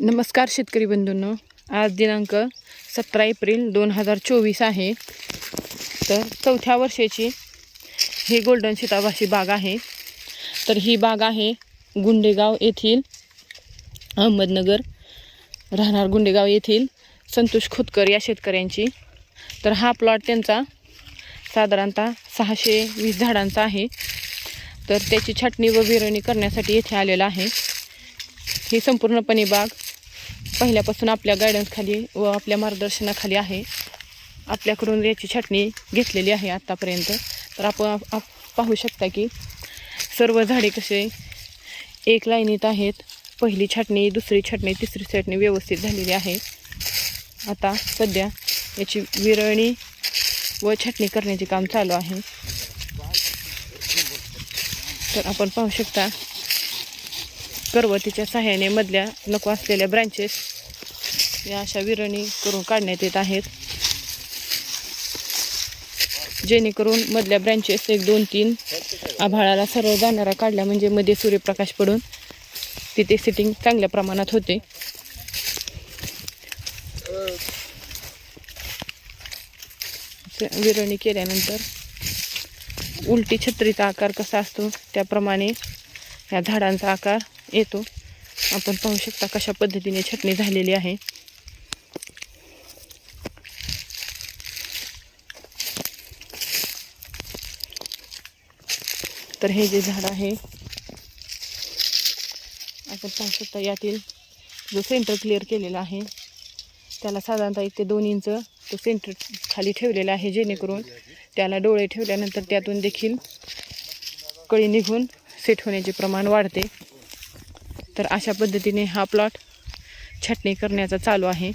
नमस्कार शेतकरी बंधूंनो. आज दिनांक सतरा एप्रिल दोन हजार चोवीस आहे. तर चौथ्या वर्षाची ही गोल्डन सीताबाशी बाग आहे. तर ही बाग आहे गुंडेगाव येथील अहमदनगर. राहणार गुंडेगाव येथील संतोष खोतकर या शेतकऱ्यांची. तर हा प्लॉट त्यांचा साधारणतः सहाशे वीस झाडांचा आहे. तर त्याची छाटणी व विरळणी करण्यासाठी येथे आलेला आहे. ही संपूर्णपणे बाग पहिल्यापासून आपल्या गायडन्सखाली व आपल्या मार्गदर्शनाखाली आहे. आपल्याकडून याची छाटणी घेतलेली आहे आत्तापर्यंत तर आपण आप पाहू शकता की सर्व झाडे कसे एक लाईनीत आहेत. पहिली छाटणी दुसरी छाटणी तिसरी छाटणी व्यवस्थित झालेली आहे. आता सध्या याची विरळणी व छाटणी करण्याचे काम चालू आहे. तर आपण पाहू शकता करवतीच्या सहाय्याने मधल्या नको असलेल्या ब्रँचेस या अशा विरणी करून काढण्यात येत आहेत. जेणेकरून मधल्या ब्रँचेस एक दोन तीन आभाळाला सरळ जाणारा काढल्या म्हणजे मध्ये सूर्यप्रकाश पडून तिथे सिटिंग चांगल्या प्रमाणात होते. विरळणी केल्यानंतर उलटी छत्रीचा आकार कसा असतो त्याप्रमाणे या झाडांचा आकार येतो. आपण पाहू शकता कशा पद्धतीने छटणी झालेली आहे. तर हे जे झाड आहे आपण पाहू शकता यातील जो सेंटर क्लिअर केलेला आहे त्याला साधारणतः एक ते दोन इंच तो सेंटर खाली ठेवलेला आहे जेणेकरून त्याला डोळे ठेवल्यानंतर त्यातून देखील कळी निघून सेट होण्याचे प्रमाण वाढते. तर अशा पद्धतीने हा प्लॉट छाटणी करण्याचा चालू आहे.